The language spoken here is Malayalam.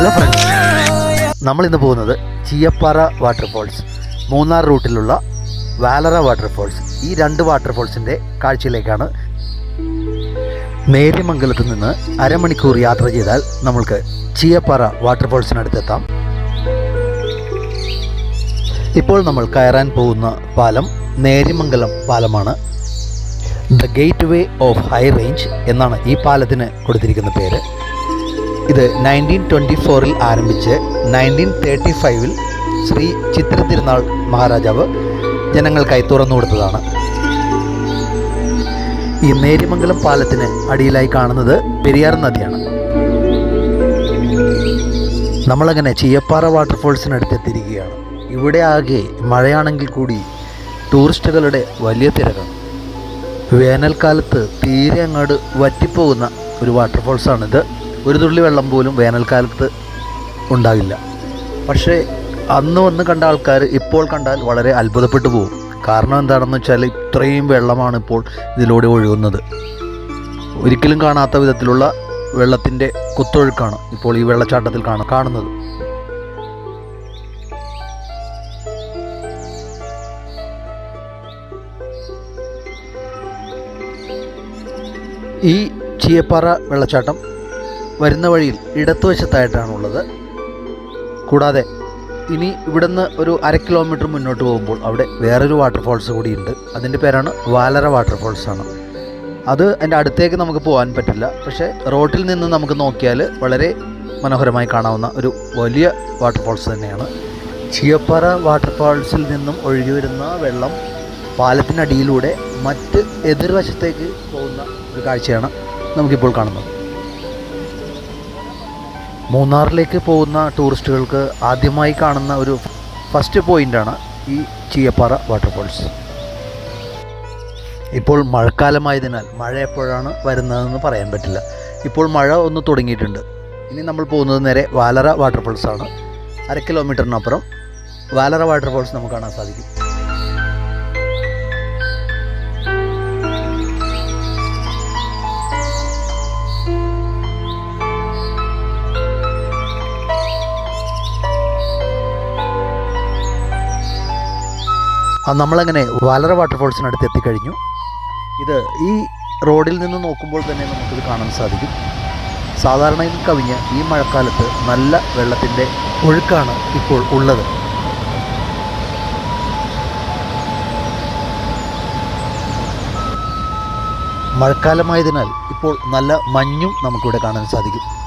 ഹലോ ഫ്രണ്ട്സ് നമ്മൾ ഇന്ന് പോകുന്നത് ചീയപ്പാറ വാട്ടർഫോൾസ് മൂന്നാർ റൂട്ടിലുള്ള വാലറ വാട്ടർഫോൾസ് ഈ രണ്ട് വാട്ടർഫോൾസിന്റെ കാഴ്ചയിലേക്കാണ് നേര്യമംഗലത്ത് നിന്ന് അരമണിക്കൂർ യാത്ര ചെയ്താൽ നമ്മൾക്ക് ചീയപ്പാറ വാട്ടർഫോൾസിനടുത്തെത്താം ഇപ്പോൾ നമ്മൾ കയറാൻ പോകുന്ന പാലം നേര്യമംഗലം പാലമാണ്. The gateway of high range എന്നാണ് ഈ പാലത്തിന് കൊടുത്തിരിക്കുന്ന പേര്. ഇത് നയന്റീൻ ട്വന്റി ഫോറിൽ ആരംഭിച്ച് നയന്റീൻ തേർട്ടി ഫൈവിൽ ശ്രീ ചിത്ര തിരുനാൾ മഹാരാജാവ് ജനങ്ങൾക്കായി തുറന്നു കൊടുത്തതാണ്. ഈ നേര്യമംഗലം പാലത്തിന് അടിയിലായി കാണുന്നത് പെരിയാർ നദിയാണ്. നമ്മളങ്ങനെ ചീയപ്പാറ വാട്ടർഫോൾസിനടുത്ത് എത്തിയിരിക്കുകയാണ് ഇവിടെ ആകെ മഴയാണെങ്കിൽ കൂടി ടൂറിസ്റ്റുകളുടെ വലിയ തിരക്കാണ്. വേനൽക്കാലത്ത് തീരെ അങ്ങോട്ട് വറ്റിപ്പോകുന്ന ഒരു വാട്ടർഫോൾസാണിത്. ഒരു തുള്ളി വെള്ളം പോലും വേനൽക്കാലത്ത് ഉണ്ടാകില്ല. പക്ഷേ അന്ന് വന്ന് കണ്ട ആൾക്കാർ ഇപ്പോൾ കണ്ടാൽ വളരെ അത്ഭുതപ്പെട്ടു പോകും. കാരണം എന്താണെന്ന് വെച്ചാൽ ഇത്രയും വെള്ളമാണ് ഇപ്പോൾ ഇതിലൂടെ ഒഴുകുന്നത്. ഒരിക്കലും കാണാത്ത വിധത്തിലുള്ള വെള്ളത്തിന്റെ കുത്തൊഴുക്കാണ് ഇപ്പോൾ ഈ വെള്ളച്ചാട്ടത്തിൽ കാണ കാണുന്നത്. ഈ ചീയപ്പാറ വെള്ളച്ചാട്ടം വരുന്ന വഴിയിൽ ഇടത്തുവശത്തായിട്ടാണുള്ളത് കൂടാതെ ഇനി ഇവിടുന്ന് ഒരു അര കിലോമീറ്റർ മുന്നോട്ട് പോകുമ്പോൾ അവിടെ വേറൊരു വാട്ടർഫോൾസ് കൂടിയുണ്ട്. അതിന്റെ പേരാണ് വാലര വാട്ടർഫോൾസ് ആണ്. അത് അതിന്റെ അടുത്തേക്ക് നമുക്ക് പോകാൻ പറ്റില്ല. പക്ഷേ റോട്ടിൽ നിന്ന് നമുക്ക് നോക്കിയാൽ വളരെ മനോഹരമായി കാണാവുന്ന ഒരു വലിയ വാട്ടർഫോൾസ് തന്നെയാണ്. ചിയപ്പാറ വാട്ടർഫോൾസിൽ നിന്നും ഒഴുകി വരുന്ന വെള്ളം പാലത്തിനടിയിലൂടെ മറ്റ് എതിർവശത്തേക്ക് പോകുന്ന ഒരു കാഴ്ചയാണ് നമുക്കിപ്പോൾ കാണുന്നത്. മൂന്നാറിലേക്ക് പോകുന്ന ടൂറിസ്റ്റുകൾക്ക് ആദ്യമായി കാണുന്ന ഒരു ഫസ്റ്റ് പോയിന്റാണ് ഈ ചീയപ്പാറ വാട്ടർഫോൾസ് ഇപ്പോൾ മഴക്കാലമായതിനാൽ മഴ എപ്പോഴാണ് വരുന്നതെന്ന് പറയാൻ പറ്റില്ല. ഇപ്പോൾ മഴ ഒന്ന് തുടങ്ങിയിട്ടുണ്ട്. ഇനി നമ്മൾ പോകുന്നത് നേരെ വാലറ വാട്ടർഫോൾസ് ആണ്. അര കിലോമീറ്ററിനപ്പുറം വാലറ വാട്ടർഫോൾസ് നമുക്ക് കാണാൻ സാധിക്കും. നമ്മളങ്ങനെ വാലറ വാട്ടർഫോൾസിനടുത്ത് എത്തിക്കഴിഞ്ഞു. ഇത് ഈ റോഡിൽ നിന്ന് നോക്കുമ്പോൾ തന്നെ നമുക്കിത് കാണാൻ സാധിക്കും. സാധാരണയിൽ കവിഞ്ഞ് ഈ മഴക്കാലത്ത് നല്ല വെള്ളത്തിന്റെ ഒഴുക്കാണ് ഇപ്പോൾ ഉള്ളത്. മഴക്കാലമായതിനാൽ ഇപ്പോൾ നല്ല മഞ്ഞും നമുക്കിവിടെ കാണാൻ സാധിക്കും.